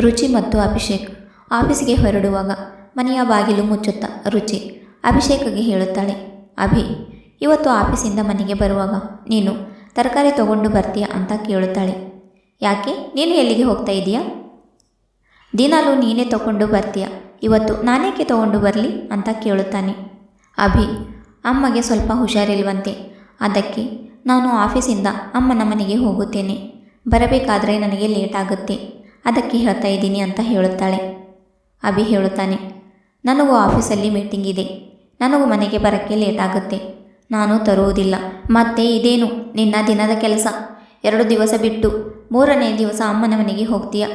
ರುಚಿ ಮತ್ತು ಅಭಿಷೇಕ್ ಆಫೀಸಿಗೆ ಹೊರಡುವಾಗ ಮನೆಯ ಬಾಗಿಲು ಮುಚ್ಚುತ್ತಾ ರುಚಿ ಅಭಿಷೇಕ್ಗೆ ಹೇಳುತ್ತಾಳೆ, ಅಭಿ, ಇವತ್ತು ಆಫೀಸಿಂದ ಮನೆಗೆ ಬರುವಾಗ ನೀನು ತರಕಾರಿ ತಗೊಂಡು ಬರ್ತೀಯಾ ಅಂತ ಕೇಳುತ್ತಾಳೆ. ಯಾಕೆ? ನೀನು ಎಲ್ಲಿಗೆ ಹೋಗ್ತಾ ಇದೀಯಾ? ದಿನಾಲೂ ನೀನೇ ತಗೊಂಡು ಬರ್ತೀಯಾ? ಇವತ್ತು ನಾನೇಕೆ ತಗೊಂಡು ಬರಲಿ? ಅಂತ ಕೇಳುತ್ತಾನೆ. ಅಭಿ, ಅಮ್ಮಗೆ ಸ್ವಲ್ಪ ಹುಷಾರಿಲ್ವಂತೆ. ಅದಕ್ಕೆ ನಾನು ಆಫೀಸಿಂದ ಅಮ್ಮನ ಮನೆಗೆ ಹೋಗುತ್ತೇನೆ. ಬರಬೇಕಾದರೆ ನನಗೆ ಲೇಟ್ ಆಗುತ್ತೆ ಅದಕ್ಕೆ ಹೇಳ್ತಾ ಇದ್ದೀನಿ ಅಂತ ಹೇಳುತ್ತಾಳೆ. ಅಭಿ ಹೇಳುತ್ತಾನೆ, ನನಗೂ ಆಫೀಸಲ್ಲಿ ಮೀಟಿಂಗ್ ಇದೆ. ನನಗೂ ಮನೆಗೆ ಬರೋಕ್ಕೆ ಲೇಟ್ ಆಗುತ್ತೆ. ನಾನು ತರುವುದಿಲ್ಲ. ಮತ್ತೆ ಇದೇನು? ನಿನ್ನ ದಿನದ ಕೆಲಸ. ಎರಡು ದಿವಸ ಬಿಟ್ಟು ಮೂರನೇ ದಿವಸ ಅಮ್ಮನ ಮನೆಗೆ ಹೋಗ್ತೀಯ?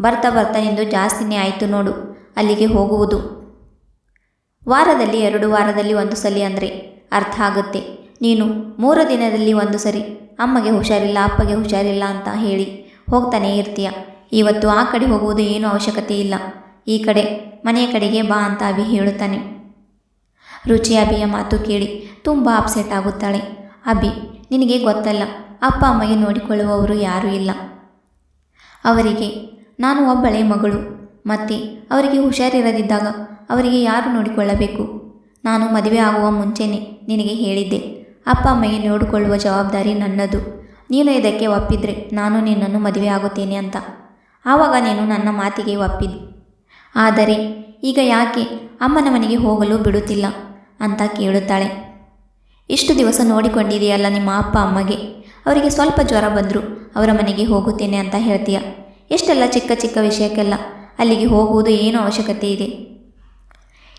ಬರ್ತಾ ಬರ್ತಾ ನಿಂದು ಜಾಸ್ತಿನೇ ಆಯಿತು ನೋಡು. ಅಲ್ಲಿಗೆ ಹೋಗುವುದು. ವಾರದಲ್ಲಿ ಎರಡು ವಾರದಲ್ಲಿ ಒಂದು ಸಲ ಅಂದರೆ ಅರ್ಥ ಆಗುತ್ತೆ. ನೀನು ಮೂರು ದಿನದಲ್ಲಿ ಒಂದು ಸರಿ. ಅಮ್ಮಗೆ ಹುಷಾರಿಲ್ಲ, ಅಪ್ಪಗೆ ಹುಷಾರಿಲ್ಲ ಅಂತ ಹೇಳಿ ಹೋಗ್ತಾನೇ ಇರ್ತೀಯ? ಇವತ್ತು ಆ ಕಡೆ ಹೋಗುವುದು ಏನೂ ಅವಶ್ಯಕತೆ ಇಲ್ಲ. ಈ ಕಡೆ, ಮನೆಯ ಕಡೆಗೆ ಬಾ ಅಂತ ಅಭಿ ಹೇಳುತ್ತಾನೆ. ರುಚಿ ಅಭಿಯ ಮಾತು ಕೇಳಿ ತುಂಬ ಅಪ್ಸೆಟ್ ಆಗುತ್ತಾಳೆ. ಅಭಿ, ನಿನಗೆ ಗೊತ್ತಲ್ಲ, ಅಪ್ಪ ಅಮ್ಮಗೆ ನೋಡಿಕೊಳ್ಳುವವರು ಯಾರೂ ಇಲ್ಲ. ಅವರಿಗೆ, ನಾನು ಒಬ್ಬಳೇ ಮಗಳು. ಮತ್ತೆ, ಅವರಿಗೆ ಹುಷಾರಿರದಿದ್ದಾಗ ಅವರಿಗೆ ಯಾರು ನೋಡಿಕೊಳ್ಳಬೇಕು? ನಾನು ಮದುವೆ ಆಗುವ ಮುಂಚೆನೇ ನಿನಗೆ ಹೇಳಿದ್ದೆ. ಅಪ್ಪ ಅಮ್ಮಗೆ ನೋಡಿಕೊಳ್ಳುವ ಜವಾಬ್ದಾರಿ ನನ್ನದು. ನೀನು ಇದಕ್ಕೆ ಒಪ್ಪಿದ್ರೆ ನಾನು ನಿನ್ನನ್ನು ಮದುವೆ ಆಗುತ್ತೇನೆ ಅಂತ. ಆವಾಗ ನೀನು ನನ್ನ ಮಾತಿಗೆ ಒಪ್ಪಿದ್ದು ಆದರೆ ಈಗ ಯಾಕೆ ಅಮ್ಮನ ಮನೆಗೆ ಹೋಗಲು ಬಿಡುತ್ತಿಲ್ಲ ಅಂತ ಕೇಳುತ್ತಾಳೆ. ಇಷ್ಟು ದಿವಸ ನೋಡಿಕೊಂಡಿದೆಯಲ್ಲ ನಿಮ್ಮ ಅಪ್ಪ ಅಮ್ಮಗೆ. ಅವರಿಗೆ ಸ್ವಲ್ಪ ಜ್ವರ ಬಂದರೂ ಅವರ ಮನೆಗೆ ಹೋಗುತ್ತೇನೆ ಅಂತ ಹೇಳ್ತೀಯ. ಎಷ್ಟೆಲ್ಲ ಚಿಕ್ಕ ಚಿಕ್ಕ ವಿಷಯಕ್ಕೆಲ್ಲ ಅಲ್ಲಿಗೆ ಹೋಗುವುದು ಏನು ಅವಶ್ಯಕತೆ ಇದೆ?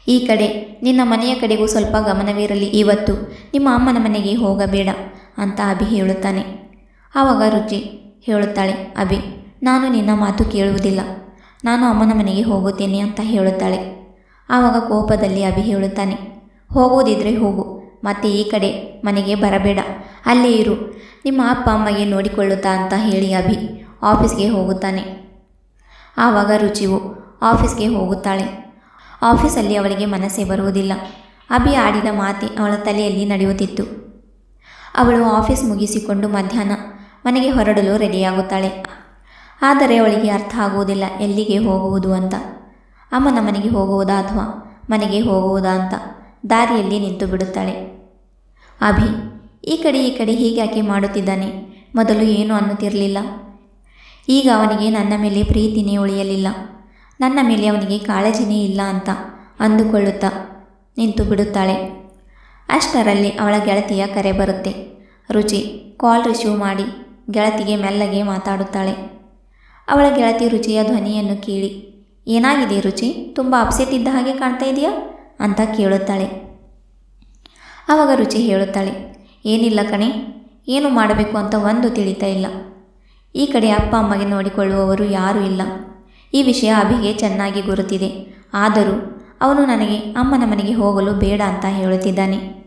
ಈ ಕಡೆ ನಿನ್ನ ಮನೆಯ ಕಡೆಗೂ ಸ್ವಲ್ಪ ಗಮನವಿರಲಿ. ಇವತ್ತು ನಿಮ್ಮ ಅಮ್ಮನ ಮನೆಗೆ ಹೋಗಬೇಡ ಅಂತ ಅಭಿ ಹೇಳುತ್ತಾನೆ. ಆವಾಗ ರುಚಿ ಹೇಳುತ್ತಾಳೆ ಅಭಿ. ನಾನು ನಿನ್ನ ಮಾತು ಕೇಳುವುದಿಲ್ಲ. ನಾನು ಅಮ್ಮನ ಮನೆಗೆ ಹೋಗುತ್ತೇನೆ ಅಂತ ಹೇಳುತ್ತಾಳೆ. ಆವಾಗ ಕೋಪದಲ್ಲಿ ಅಭಿ ಹೇಳುತ್ತಾನೆ, ಹೋಗುವುದಿದ್ರೆ ಹೋಗು, ಮತ್ತೆ ಈ ಕಡೆ ಮನೆಗೆ ಬರಬೇಡ. ಅಲ್ಲೇ ಇರು. ನಿಮ್ಮ ಅಪ್ಪ ಅಮ್ಮಗೆ ನೋಡಿಕೊಳ್ಳುತ್ತಾ ಅಂತ ಹೇಳಿ ಅಭಿ ಆಫೀಸ್ಗೆ ಹೋಗುತ್ತಾನೆ. ಆವಾಗ ರುಚಿವು ಆಫೀಸ್ಗೆ ಹೋಗುತ್ತಾಳೆ. ಆಫೀಸಲ್ಲಿ ಅವಳಿಗೆ ಮನಸ್ಸೇ ಬರುವುದಿಲ್ಲ. ಅಭಿ ಆಡಿದ ಮಾತೆ ಅವಳ ತಲೆಯಲ್ಲಿ ನಡೆಯುತ್ತಿತ್ತು. ಅವಳು ಆಫೀಸ್ ಮುಗಿಸಿಕೊಂಡು ಮಧ್ಯಾಹ್ನ ಮನೆಗೆ ಹೊರಡಲು ರೆಡಿಯಾಗುತ್ತಾಳೆ. ಆದರೆ ಅವಳಿಗೆ ಅರ್ಥ ಆಗುವುದಿಲ್ಲ, ಎಲ್ಲಿಗೆ ಹೋಗುವುದು ಅಂತ. ಅಮ್ಮನ ಮನೆಗೆ ಹೋಗುವುದಾ ಅಥವಾ ಮನೆಗೆ ಹೋಗುವುದಾ ಅಂತ ದಾರಿಯಲ್ಲಿ ನಿಂತು ಬಿಡುತ್ತಾಳೆ. ಅಭಿ, ಈ ಕಡೆ ಈ ಕಡೆ ಹೀಗ್ಯಾಕೆ ಮಾಡುತ್ತಿದ್ದಾನೆ? ಮೊದಲು ಏನು ಅನ್ನುತ್ತಿರಲಿಲ್ಲ. ಈಗ ಅವನಿಗೆ ನನ್ನ ಮೇಲೆ ಪ್ರೀತಿನೇ ಉಳಿಯಲಿಲ್ಲ. ನನ್ನ ಮೇಲೆ ಅವನಿಗೆ ಕಾಳಜಿನೇ ಇಲ್ಲ ಅಂತ ಅಂದುಕೊಳ್ಳುತ್ತಾ ನಿಂತು ಬಿಡುತ್ತಾಳೆ. ಅಷ್ಟರಲ್ಲಿ ಅವಳ ಗೆಳತಿಯ ಕರೆ ಬರುತ್ತೆ. ರುಚಿ, ಕಾಲ್ ರಿಸೀವ್ ಮಾಡಿ ಗೆಳತಿಗೆ ಮೆಲ್ಲಗೆ ಮಾತಾಡುತ್ತಾಳೆ. ಅವಳ ಗೆಳತಿ ರುಚಿಯ ಧ್ವನಿಯನ್ನು ಕೇಳಿ, ಏನಾಗಿದೆ ರುಚಿ? ತುಂಬ ಅಪ್ಸೆಟ್ ಇದ್ದ ಹಾಗೆ ಕಾಣ್ತಾ ಇದೆಯಾ? ಅಂತ ಕೇಳುತ್ತಾಳೆ. ಆವಾಗ ರುಚಿ ಹೇಳುತ್ತಾಳೆ, ಏನಿಲ್ಲ ಕಣೆ, ಏನು ಮಾಡಬೇಕು ಅಂತ ಒಂದು ತಿಳಿತಾ ಇಲ್ಲ. ಈ ಕಡೆ ಅಪ್ಪ ಅಮ್ಮಗೆ ನೋಡಿಕೊಳ್ಳುವವರು ಯಾರೂ ಇಲ್ಲ. ಈ ವಿಷಯ ಅಭಿಗೆ ಚೆನ್ನಾಗಿ ಗುರುತಿದೆ. ಆದರೂ ಅವನು ನನಗೆ ಅಮ್ಮನ ಮನೆಗೆ ಹೋಗಲು ಬೇಡ ಅಂತ ಹೇಳುತ್ತಿದ್ದಾನೆ.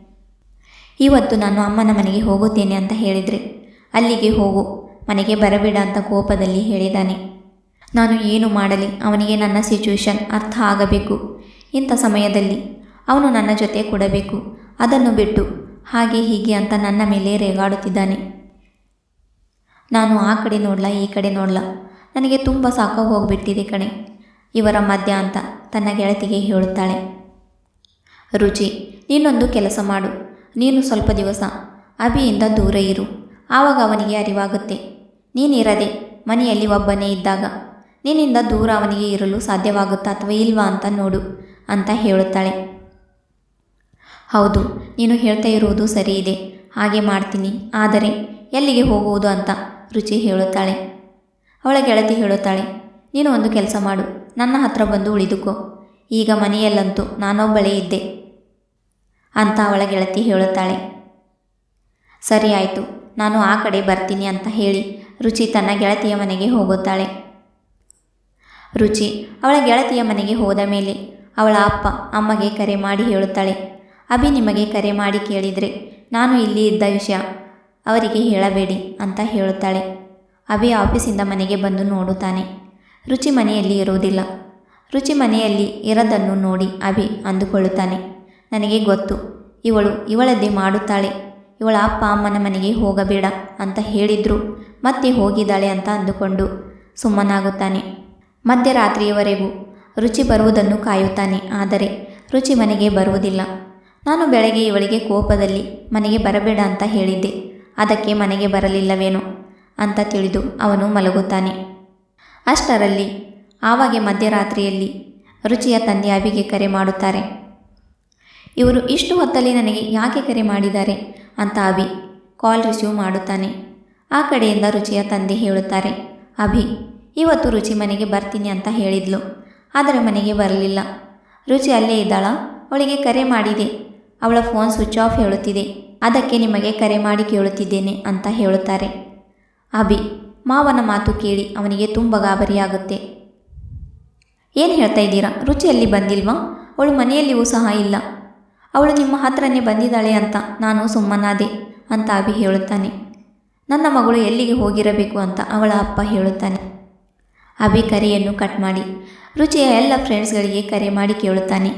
ಇವತ್ತು ನಾನು ಅಮ್ಮನ ಮನೆಗೆ ಹೋಗುತ್ತೇನೆ ಅಂತ ಹೇಳಿದರೆ ಅಲ್ಲಿಗೆ ಹೋಗು. ಮನೆಗೆ ಬರಬೇಡ ಅಂತ ಕೋಪದಲ್ಲಿ ಹೇಳಿದ್ದಾನೆ ನಾನು ಏನು ಮಾಡಲಿ? ಅವನಿಗೆ ನನ್ನ ಸಿಚುವೇಶನ್ ಅರ್ಥ ಆಗಬೇಕು. ಇಂಥ ಸಮಯದಲ್ಲಿ ಅವನು ನನ್ನ ಜೊತೆ ಕೊಡಬೇಕು. ಅದನ್ನು ಬಿಟ್ಟು ಹಾಗೆ ಹೀಗೆ ಅಂತ ನನ್ನ ಮೇಲೆ ರೇಗಾಡುತ್ತಿದ್ದಾನೆ. ನಾನು ಆ ಕಡೆ ನೋಡಲ, ಈ ಕಡೆ ನೋಡಲ? ನನಗೆ ತುಂಬ ಸಾಕು ಹೋಗಿಬಿಟ್ಟಿದೆ ಕಣೆ. ಇವರ ಮಧ್ಯ ಅಂತ ತನ್ನ ಗೆಳತಿಗೆ ಹೇಳುತ್ತಾಳೆ. ರುಚಿ, ನೀನೊಂದು ಕೆಲಸ ಮಾಡು. ನೀನು ಸ್ವಲ್ಪ ದಿವಸ ಅಭಿಯಿಂದ ದೂರ ಇರು. ಆವಾಗ ಅವನಿಗೆ ಅರಿವಾಗುತ್ತೆ. ನೀನಿರದೆ ಮನೆಯಲ್ಲಿ ಒಬ್ಬನೇ ಇದ್ದಾಗ, ನಿನ್ನಿಂದ ದೂರ ಅವನಿಗೆ ಇರಲು ಸಾಧ್ಯವಾಗುತ್ತಾ ಅಥವಾ ಇಲ್ವಾ ಅಂತ ನೋಡು ಅಂತ ಹೇಳುತ್ತಾಳೆ. ಹೌದು, ನೀನು ಹೇಳ್ತಾ ಇರುವುದು ಸರಿ ಇದೆ ಹಾಗೆ ಮಾಡ್ತೀನಿ, ಆದರೆ ಎಲ್ಲಿಗೆ ಹೋಗುವುದು ಅಂತ ರುಚಿ ಹೇಳುತ್ತಾಳೆ. ಅವಳ ಗೆಳತಿ ಹೇಳುತ್ತಾಳೆ, ನೀನು ಒಂದು ಕೆಲಸ ಮಾಡು, ನನ್ನ ಹತ್ರ ಬಂದು ಉಳಿದುಕೋ, ಈಗ ಮನೆಯಲ್ಲಂತೂ ನಾನೊಬ್ಬಳೇ ಇದ್ದೆ ಅಂತ ಅವಳ ಗೆಳತಿ ಹೇಳುತ್ತಾಳೆ. ಸರಿ ಆಯಿತು, ನಾನು ಆ ಕಡೆ ಬರ್ತೀನಿ ಅಂತ ಹೇಳಿ ರುಚಿ ತನ್ನ ಗೆಳತಿಯ ಮನೆಗೆ ಹೋಗುತ್ತಾಳೆ. ರುಚಿ, ಅವಳ ಗೆಳತಿಯ ಮನೆಗೆ ಹೋದ ಮೇಲೆ ಅವಳ ಅಪ್ಪ ಅಮ್ಮಗೆ ಕರೆ ಮಾಡಿ ಹೇಳುತ್ತಾಳೆ. ಅಭಿ ನಿಮಗೆ ಕರೆ ಮಾಡಿ ಕೇಳಿದರೆ ನಾನು ಇಲ್ಲಿ ಇದ್ದ ವಿಷಯ ಅವರಿಗೆ ಹೇಳಬೇಡಿ ಅಂತ ಹೇಳುತ್ತಾಳೆ. ಅಭಿ ಆಫೀಸಿಂದ ಮನೆಗೆ ಬಂದು ನೋಡುತ್ತಾನೆ. ರುಚಿ ಮನೆಯಲ್ಲಿ ಇರುವುದಿಲ್ಲ. ರುಚಿ ಮನೆಯಲ್ಲಿ ಇರೋದನ್ನು ನೋಡಿ ಅಭಿ ಅಂದುಕೊಳ್ಳುತ್ತಾನೆ. ನನಗೆ ಗೊತ್ತು, ಇವಳು ಇವಳದ್ದೇ ಮಾಡುತ್ತಾಳೆ. ಇವಳ ಅಪ್ಪ ಅಮ್ಮನ ಮನೆಗೆ ಹೋಗಬೇಡ ಅಂತ ಹೇಳಿದ್ರು. ಮತ್ತೆ ಹೋಗಿದ್ದಾಳೆ ಅಂತ ಅಂದುಕೊಂಡು ಸುಮ್ಮನಾಗುತ್ತಾನೆ. ಮಧ್ಯರಾತ್ರಿಯವರೆಗೂ ರುಚಿ ಬರುವುದನ್ನು ಕಾಯುತ್ತಾನೆ. ಆದರೆ ರುಚಿ ಮನೆಗೆ ಬರುವುದಿಲ್ಲ. ನಾನು ಬೆಳಗ್ಗೆ ಇವಳಿಗೆ ಕೋಪದಲ್ಲಿ ಮನೆಗೆ ಬರಬೇಡ ಅಂತ ಹೇಳಿದ್ದೆ. ಅದಕ್ಕೆ ಮನೆಗೆ ಬರಲಿಲ್ಲವೇನೋ ಅಂತ ತಿಳಿದು ಅವನು ಮಲಗುತ್ತಾನೆ. ಅಷ್ಟರಲ್ಲಿ ಆವಾಗೆ ಮಧ್ಯರಾತ್ರಿಯಲ್ಲಿ ರುಚಿಯ ತಂದೆ ಅಭಿಗೆ ಕರೆ ಮಾಡುತ್ತಾರೆ. ಇವರು ಇಷ್ಟು ಹೊತ್ತಲ್ಲಿ ನನಗೆ ಯಾಕೆ ಕರೆ ಮಾಡಿದ್ದಾರೆ? ಅಂತ ಅಭಿ ಕಾಲ್ ರಿಸೀವ್ ಮಾಡುತ್ತಾನೆ. ಆ ಕಡೆಯಿಂದ ರುಚಿಯ ತಂದೆ ಹೇಳುತ್ತಾರೆ, ಅಭಿ, ಇವತ್ತು ರುಚಿ ಮನೆಗೆ ಬರ್ತೀನಿ ಅಂತ ಹೇಳಿದ್ಲು. ಆದರೆ ಮನೆಗೆ ಬರಲಿಲ್ಲ. ರುಚಿ ಅಲ್ಲೇ ಇದ್ದಾಳ, ಅವಳಿಗೆ ಕರೆ ಮಾಡಿದೆ. ಅವಳ ಫೋನ್ ಸ್ವಿಚ್ ಆಫ್ ಹೇಳುತ್ತಿದೆ. ಅದಕ್ಕೆ ನಿಮಗೆ ಕರೆ ಮಾಡಿ ಕೇಳುತ್ತಿದ್ದೇನೆ ಅಂತ ಹೇಳುತ್ತಾರೆ. ಅಭಿ, ಮಾವನ ಮಾತು ಕೇಳಿ ಅವನಿಗೆ ತುಂಬ ಗಾಬರಿಯಾಗುತ್ತೆ. ಏನು ಹೇಳ್ತಾ ಇದ್ದೀರಾ? ರುಚಿಯಲ್ಲಿ ಬಂದಿಲ್ವಾ? ಅವಳು ಮನೆಯಲ್ಲಿಯೂ ಸಹ ಇಲ್ಲ. ಅವಳು ನಿಮ್ಮ ಹತ್ರನೇ ಬಂದಿದ್ದಾಳೆ ಅಂತ ನಾನು ಸುಮ್ಮನಾದೆ ಅಂತ ಅಭಿ ಹೇಳುತ್ತಾನೆ. ನನ್ನ ಮಗಳು ಎಲ್ಲಿಗೆ ಹೋಗಿರಬೇಕು ಅಂತ ಅವಳ ಅಪ್ಪ ಹೇಳುತ್ತಾನೆ. ಅಭಿ ಕರೆಯನ್ನು ಕಟ್ ಮಾಡಿ, ರುಚಿಯ ಎಲ್ಲ ಫ್ರೆಂಡ್ಸ್ಗಳಿಗೆ ಕರೆ ಮಾಡಿ ಕೇಳುತ್ತಾನೆ.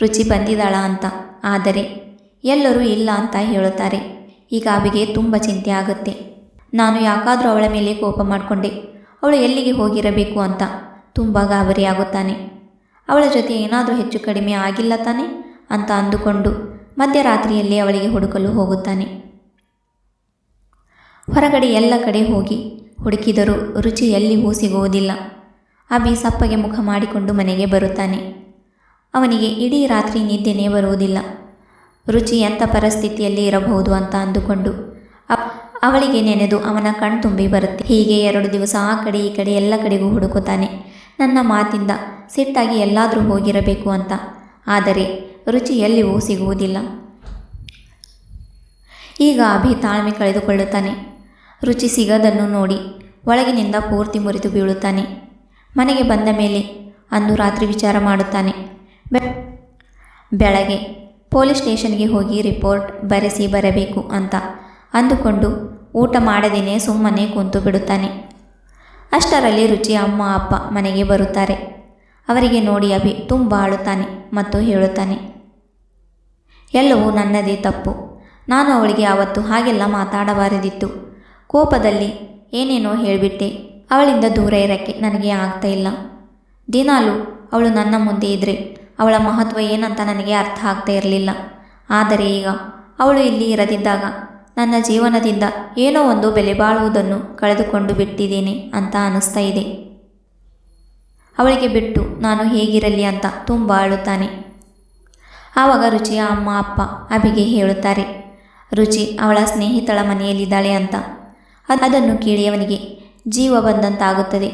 ರುಚಿ ಬಂದಿದ್ದಾಳ ಅಂತ, ಆದರೆ ಎಲ್ಲರೂ ಇಲ್ಲ ಅಂತ ಹೇಳುತ್ತಾರೆ. ಈಗ ಅಭಿಗೆ ತುಂಬ ಚಿಂತೆ ಆಗುತ್ತೆ. ನಾನು ಯಾಕಾದರೂ ಅವಳ ಮೇಲೆ ಕೋಪ ಮಾಡಿಕೊಂಡೆ, ಅವಳು ಎಲ್ಲಿಗೆ ಹೋಗಿರಬೇಕು ಅಂತ ತುಂಬ ಗಾಬರಿಯಾಗುತ್ತಾನೆ ಅವಳ ಜೊತೆ ಏನಾದರೂ ಹೆಚ್ಚು ಕಡಿಮೆ ಆಗಿಲ್ಲ ತಾನೆ? ಅಂತ ಅಂದುಕೊಂಡು ಮಧ್ಯರಾತ್ರಿಯಲ್ಲಿ ಅವಳಿಗೆ ಹುಡುಕಲು ಹೋಗುತ್ತಾನೆ. ಹೊರಗಡೆ ಎಲ್ಲ ಕಡೆ ಹೋಗಿ ಹುಡುಕಿದರೂ ರುಚಿ ಎಲ್ಲಿಗೂ ಸಿಗುವುದಿಲ್ಲ ಅಭಿ ಸಪ್ಪಗೆ ಮುಖ ಮಾಡಿಕೊಂಡು ಮನೆಗೆ ಬರುತ್ತಾನೆ. ಅವನಿಗೆ ಇಡೀ ರಾತ್ರಿ ನಿದ್ದೆನೇ ಬರುವುದಿಲ್ಲ. ರುಚಿ ಎಂಥ ಪರಿಸ್ಥಿತಿಯಲ್ಲಿ ಇರಬಹುದು ಅಂತ ಅಂದುಕೊಂಡು ಅವಳಿಗೆ ನೆನೆದು ಅವನ ಕಣ್ತುಂಬಿ ಬರುತ್ತೆ. ಹೀಗೆ ಎರಡು ದಿವಸ ಆ ಕಡೆ ಈ ಕಡೆ ಎಲ್ಲ ಕಡೆಗೂ ಹುಡುಕುತ್ತಾನೆ. ನನ್ನ ಮಾತಿಂದ ಸಿಟ್ಟಾಗಿ ಎಲ್ಲಾದರೂ ಹೋಗಿರಬೇಕು ಅಂತ. ಆದರೆ ರುಚಿ ಎಲ್ಲಿಯೂ ಸಿಗುವುದಿಲ್ಲ. ಈಗ ಅಭಿ ತಾಳ್ಮೆ ಕಳೆದುಕೊಳ್ಳುತ್ತಾನೆ. ರುಚಿ ಸಿಗದನ್ನು ನೋಡಿ ಒಳಗಿನಿಂದ ಪೂರ್ತಿ ಮುರಿದು ಬೀಳುತ್ತಾನೆ. ಮನೆಗೆ ಬಂದ ಮೇಲೆ ಅಂದು ರಾತ್ರಿ ವಿಚಾರ ಮಾಡುತ್ತಾನೆ. ಬೆಳಗ್ಗೆ ಪೊಲೀಸ್ ಸ್ಟೇಷನ್ಗೆ ಹೋಗಿ ರಿಪೋರ್ಟ್ ಬರೆಸಿ ಬರಬೇಕು ಅಂತ ಅಂದುಕೊಂಡು ಊಟ ಮಾಡದೇನೆ ಸುಮ್ಮನೆ ಕುಂತು ಬಿಡುತ್ತಾನೆ. ಅಷ್ಟರಲ್ಲಿ ರುಚಿ ಅಮ್ಮ ಅಪ್ಪ ಮನೆಗೆ ಬರುತ್ತಾರೆ. ಅವರಿಗೆ ನೋಡಿ ಅಭಿ ತುಂಬ ಆಳುತ್ತಾನೆ ಮತ್ತು ಹೇಳುತ್ತಾನೆ, ಎಲ್ಲವೂ ನನ್ನದೇ ತಪ್ಪು. ನಾನು ಅವಳಿಗೆ ಆವತ್ತು ಹಾಗೆಲ್ಲ ಮಾತಾಡಬಾರದಿತ್ತು. ಕೋಪದಲ್ಲಿ ಏನೇನೋ ಹೇಳಿಬಿಟ್ಟೆ. ಅವಳಿಂದ ದೂರ ಇರೋಕ್ಕೆ ನನಗೆ ಆಗ್ತಾ ಇಲ್ಲ. ದಿನಾಲು ಅವಳು ನನ್ನ ಮುಂದೆ ಇದ್ದರೆ ಅವಳ ಮಹತ್ವ ಏನಂತ ನನಗೆ ಅರ್ಥ ಆಗ್ತಾ ಇರಲಿಲ್ಲ. ಆದರೆ ಈಗ ಅವಳು ಇಲ್ಲಿ ಇರದಿದ್ದಾಗ ನನ್ನ ಜೀವನದಿಂದ ಏನೋ ಒಂದು ಬೆಲೆ ಬಾಳುವುದನ್ನು ಕಳೆದುಕೊಂಡು ಬಿಟ್ಟಿದ್ದೇನೆ ಅಂತ ಅನ್ನಿಸ್ತಾ ಇದೆ. ಅವಳಿಗೆ ಬಿಟ್ಟು, ನಾನು ಹೇಗಿರಲಿ ಅಂತ ತುಂಬ ಅಳುತ್ತಾನೆ. ಆವಾಗ ರುಚಿಯ ಅಮ್ಮ, ಅಪ್ಪ, ಅಭಿಗೆ ಹೇಳುತ್ತಾರೆ, ರುಚಿ ಅವಳ ಸ್ನೇಹಿತಳ ಮನೆಯಲ್ಲಿದ್ದಾಳೆ ಅಂತ. ಅದ್- ಅದನ್ನು ಕೇಳಿ ಅವನಿಗೆ ಜೀವ ಬಂದಂತಾಗುತ್ತದೆ.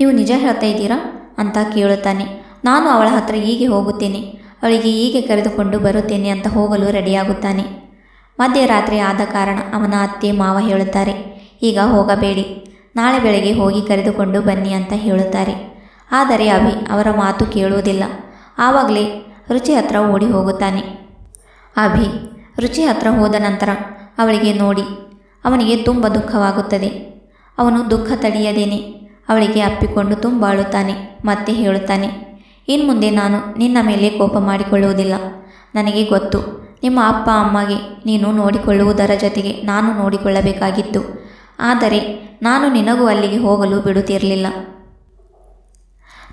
ನೀವು ನಿಜ ಹೇಳ್ತಾ ಇದ್ದೀರಾ? ಅಂತ ಕೇಳುತ್ತಾನೆ, ನಾನು ಅವಳ ಹತ್ರ ಹೀಗೆ ಹೋಗುತ್ತೇನೆ, ಅವಳಿಗೆ ಹೀಗೆ ಕರೆದುಕೊಂಡು ಬರುತ್ತೇನೆ ಅಂತ ಹೋಗಲು ರೆಡಿಯಾಗುತ್ತಾನೆ. ಮಧ್ಯರಾತ್ರಿ ಆದ ಕಾರಣ ಅವನ ಅತ್ತೆ ಮಾವ ಹೇಳುತ್ತಾರೆ, ಈಗ ಹೋಗಬೇಡಿ ನಾಳೆ ಬೆಳಗ್ಗೆ ಹೋಗಿ ಕರೆದುಕೊಂಡು ಬನ್ನಿ ಅಂತ ಹೇಳುತ್ತಾರೆ. ಆದರೆ ಅಭಿ ಅವರ ಮಾತು ಕೇಳುವುದಿಲ್ಲ. ಆವಾಗಲೇ ರುಚಿ ಹತ್ರ ಓಡಿ ಹೋಗುತ್ತಾನೆ. ಅಭಿ ರುಚಿ ಹತ್ರ ಹೋದ ನಂತರ ಅವಳಿಗೆ ನೋಡಿ, ಅವನಿಗೆ ತುಂಬ ದುಃಖವಾಗುತ್ತದೆ. ಅವನು ದುಃಖ ತಡೆಯದೇನೆ. ಅವಳಿಗೆ ಅಪ್ಪಿಕೊಂಡು ತುಂಬ ಅಳುತ್ತಾನೆ, ಮತ್ತೆ ಹೇಳುತ್ತಾನೆ ಇನ್ನು ಮುಂದೆ ನಾನು ನಿನ್ನ ಮೇಲೆ ಕೋಪ ಮಾಡಿಕೊಳ್ಳುವುದಿಲ್ಲ. ನನಗೆ ಗೊತ್ತು, ನಿಮ್ಮ ಅಪ್ಪ ಅಮ್ಮಗೆ ನೀನು ನೋಡಿಕೊಳ್ಳುವುದರ ಜೊತೆಗೆ ನಾನು ನೋಡಿಕೊಳ್ಳಬೇಕಾಗಿತ್ತು. ಆದರೆ ನಾನು ನಿನಗೂ ಅಲ್ಲಿಗೆ ಹೋಗಲು ಬಿಡುತ್ತಿರಲಿಲ್ಲ.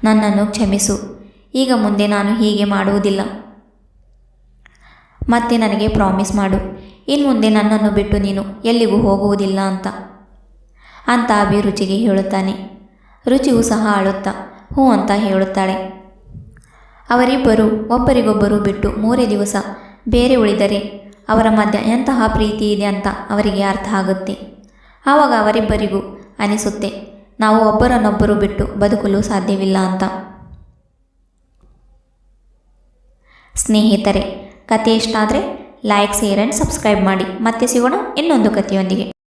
ನನ್ನನ್ನು ಕ್ಷಮಿಸು. ಈಗ ಮುಂದೆ ನಾನು ಹೀಗೆ ಮಾಡುವುದಿಲ್ಲ. ಮತ್ತೆ ನನಗೆ ಪ್ರಾಮಿಸ್ ಮಾಡು. ಇನ್ನು ಮುಂದೆ ನನ್ನನ್ನು ಬಿಟ್ಟು ನೀನು ಎಲ್ಲಿಗೂ ಹೋಗುವುದಿಲ್ಲ ಅಂತ. ಅಂತ ಅಭಿ ರುಚಿಗೆ ಹೇಳುತ್ತಾನೆ. ರುಚಿಯೂ ಸಹ ಅಳುತ್ತಾ ಹ್ಞೂ ಅಂತ ಹೇಳುತ್ತಾಳೆ. ಅವರಿಬ್ಬರು ಒಬ್ಬರಿಗೊಬ್ಬರು ಬಿಟ್ಟು ಮೂರೇ ದಿವಸ ಬೇರೆ ಉಳಿದರೆ ಅವರ ಮಧ್ಯ ಎಂತಹ ಪ್ರೀತಿ ಇದೆ ಅಂತ ಅವರಿಗೆ ಅರ್ಥ ಆಗುತ್ತೆ. ಆವಾಗ ಅವರಿಬ್ಬರಿಗೂ ಅನಿಸುತ್ತೆ, ನಾವು ಒಬ್ಬರನ್ನೊಬ್ಬರು ಬಿಟ್ಟು ಬದುಕಲು ಸಾಧ್ಯವಿಲ್ಲ ಅಂತ. ಸ್ನೇಹಿತರೆ ಕತೆ ಇಷ್ಟ ಆದರೆ ಲೈಕ್ ಶೇರ್ ಆ್ಯಂಡ್ ಸಬ್ಸ್ಕ್ರೈಬ್ ಮಾಡಿ. ಮತ್ತೆ ಸಿಗೋಣ ಇನ್ನೊಂದು ಕಥೆಯೊಂದಿಗೆ.